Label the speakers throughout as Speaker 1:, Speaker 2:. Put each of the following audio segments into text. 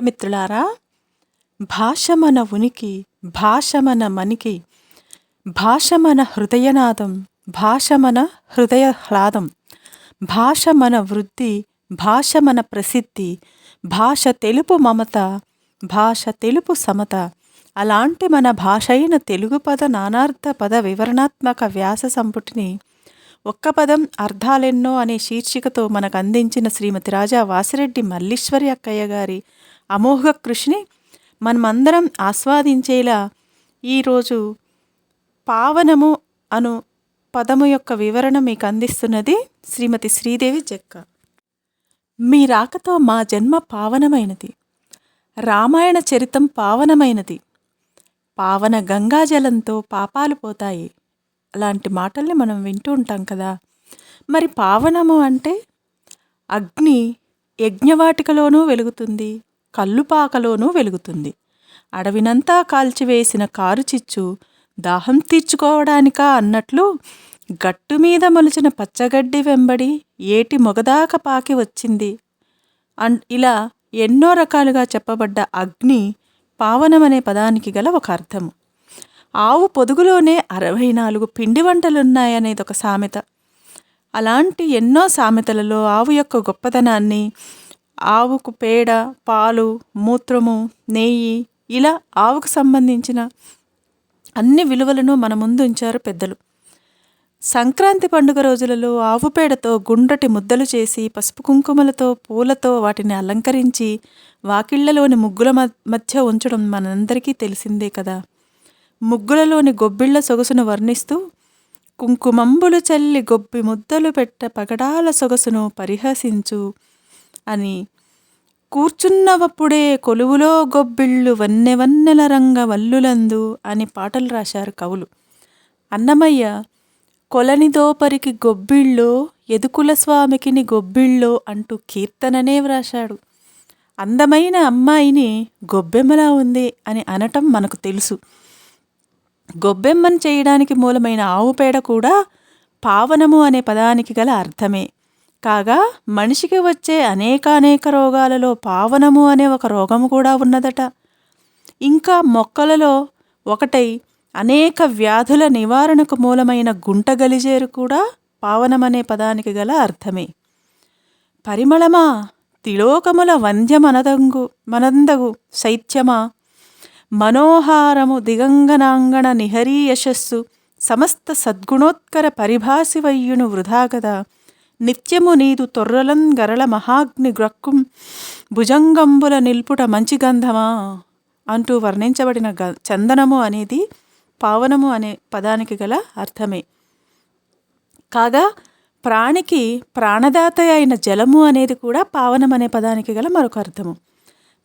Speaker 1: ప్రియమిత్రులారా భాష మన ఉనికి భాష మన మనికి భాష మన హృదయనాదం భాష మన హృదయహ్లాదం భాష మన వృద్ధి భాష మన ప్రసిద్ధి భాష తెలుపు మమత భాష తెలుపు సమత అలాంటి మన భాష అయిన తెలుగు పద నానార్థ పద వివరణాత్మక వ్యాస సంపుటిని ఒక్క పదం అర్థాలెన్నో అనే శీర్షికతో మనకు అందించిన శ్రీమతి రాజా వాసిరెడ్డి మల్లీశ్వరి అక్కయ్య గారి అమోఘ కృషిని మనమందరం ఆస్వాదించేలా ఈరోజు పావనము అను పదము యొక్క వివరణ మీకు అందిస్తున్నది శ్రీమతి శ్రీదేవి జక్క. మీ రాకతో మా జన్మ పావనమైనది. రామాయణ చరితం పావనమైనది. పావన గంగాజలంతో పాపాలు పోతాయి. అలాంటి మాటల్ని మనం వింటూ ఉంటాం కదా. మరి పావనము అంటే అగ్ని యజ్ఞవాటికలోనూ వెలుగుతుంది. కల్లుపాకలోనూ వెలుగుతుంది. అడవినంతా కాల్చివేసిన కారు చిచ్చు దాహం తీర్చుకోవడానికా అన్నట్లు గట్టు మీద మొలిచిన పచ్చగడ్డి వెంబడి ఏటి మొగదాక పాకి వచ్చింది. అన్ ఇలా ఎన్నో రకాలుగా చెప్పబడ్డ అగ్ని పావనమనే పదానికి గల ఒక అర్థము. ఆవు పొదుగులోనే అరవై నాలుగు పిండి వంటలున్నాయనేది ఒక సామెత. అలాంటి ఎన్నో సామెతలలో ఆవు యొక్క గొప్పతనాన్ని ఆవుకు పేడ పాలు మూత్రము నెయ్యి ఇలా ఆవుకు సంబంధించిన అన్ని విలువలను మన ముందు ఉంచారు పెద్దలు. సంక్రాంతి పండుగ రోజులలో ఆవు పేడతో గుండ్రటి ముద్దలు చేసి పసుపు కుంకుమలతో పూలతో వాటిని అలంకరించి వాకిళ్ళలోని ముగ్గుల మధ్య ఉంచడం మనందరికీ తెలిసిందే కదా. ముగ్గులలోని గొబ్బిళ్ళ సొగసును వర్ణిస్తూ కుంకుమంబులు చల్లి గొబ్బి ముద్దలు పెట్ట పగడాల సొగసును పరిహసించు అని. కూర్చున్నవప్పుడే కొలువులో గొబ్బిళ్ళు వన్నె వన్నెల రంగ వల్లులందు అని పాటలు రాశారు కవులు. అన్నమయ్య కొలని దోపరికి గొబ్బిళ్ళో ఎదుకుల స్వామికిని గొబ్బిళ్ళో అంటూ కీర్తననే వ్రాశాడు. అందమైన అమ్మాయిని గొబ్బెమ్మలా ఉంది అని అనటం మనకు తెలుసు. గొబ్బెమ్మను చేయడానికి మూలమైన ఆవు పేడ కూడా పావనము అనే పదానికి గల అర్థమే. కాగా మనిషికి వచ్చే అనేకానేక రోగాలలో పావనము అనే ఒక రోగము కూడా ఉన్నదట. ఇంకా మొక్కలలో ఒకటై అనేక వ్యాధుల నివారణకు మూలమైన గుంట గలిజేరు కూడా పావనమనే పదానికి గల అర్థమే. పరిమళమా తిలోకముల వంద్యమనదంగు మనందగు శైత్యమా మనోహారము దిగంగనాంగణ నిహరీ యశస్సు సమస్త సద్గుణోత్కర పరిభాసివయ్యును వృధాగద నిత్యము నీదు తొర్రలం గరళ మహాగ్ని గ్రక్కుం భుజంగంబుల నిల్పుట మంచి గంధమా? అంటూ వర్ణించబడిన గ చందనము అనేది పావనము అనే పదానికి గల అర్థమే. కాగా ప్రాణికి ప్రాణదాత అయిన జలము అనేది కూడా పావనం అనే పదానికి గల మరొక అర్థము.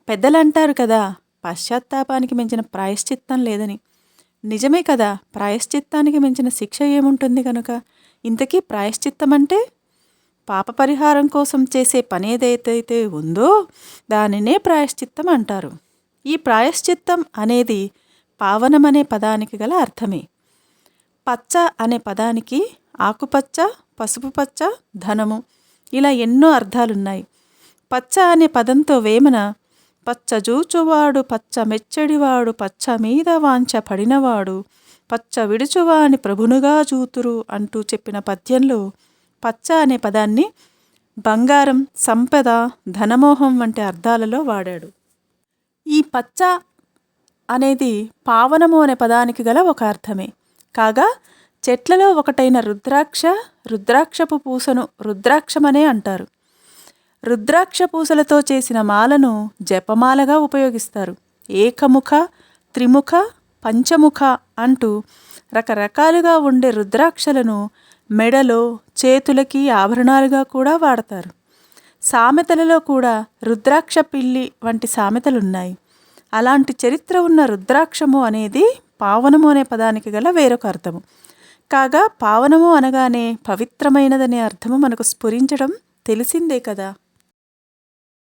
Speaker 1: పెద్దలు అంటారు కదా పశ్చాత్తాపానికి మించిన ప్రాయశ్చిత్తం లేదని. నిజమే కదా ప్రాయశ్చిత్తానికి మించిన శిక్ష ఏముంటుంది కనుక ఇంతకీ ప్రాయశ్చిత్తం అంటే పాప పరిహారం కోసం చేసే పని ఏదైతే ఉందో దానినే ప్రాయశ్చిత్తం అంటారు. ఈ ప్రాయశ్చిత్తం అనేది పావనమనే పదానికి గల అర్థమే. పచ్చ అనే పదానికి ఆకుపచ్చ పసుపు పచ్చ ధనము ఇలా ఎన్నో అర్థాలున్నాయి. పచ్చ అనే పదంతో వేమన పచ్చ జూచువాడు పచ్చ మెచ్చడివాడు పచ్చ మీద వాంచ పడినవాడు పచ్చ విడుచువాని ప్రభునుగా జూతురు అంటూ చెప్పిన పద్యంలో పచ్చ అనే పదాన్ని బంగారం సంపద ధనమోహం వంటి అర్థాలలో వాడాడు. ఈ పచ్చ అనేది పావనము అనే పదానికి గల ఒక అర్థమే. కాగా చెట్లలో ఒకటైన రుద్రాక్ష రుద్రాక్షపు పూసను రుద్రాక్షమనే అంటారు. రుద్రాక్ష పూసలతో చేసిన మాలను జపమాలగా ఉపయోగిస్తారు. ఏకముఖ త్రిముఖ పంచముఖ అంటూ రకరకాలుగా ఉండే రుద్రాక్షలను మెడలో చేతులకి ఆభరణాలుగా కూడా వాడతారు. సామెతలలో కూడా రుద్రాక్ష పిల్లి వంటి సామెతలున్నాయి. అలాంటి చరిత్ర ఉన్న రుద్రాక్షము అనేది పావనము అనే పదానికి గల వేరొక అర్థము. కాగా పావనము అనగానే పవిత్రమైనదనే అర్థము మనకు స్ఫురించడం తెలిసిందే కదా.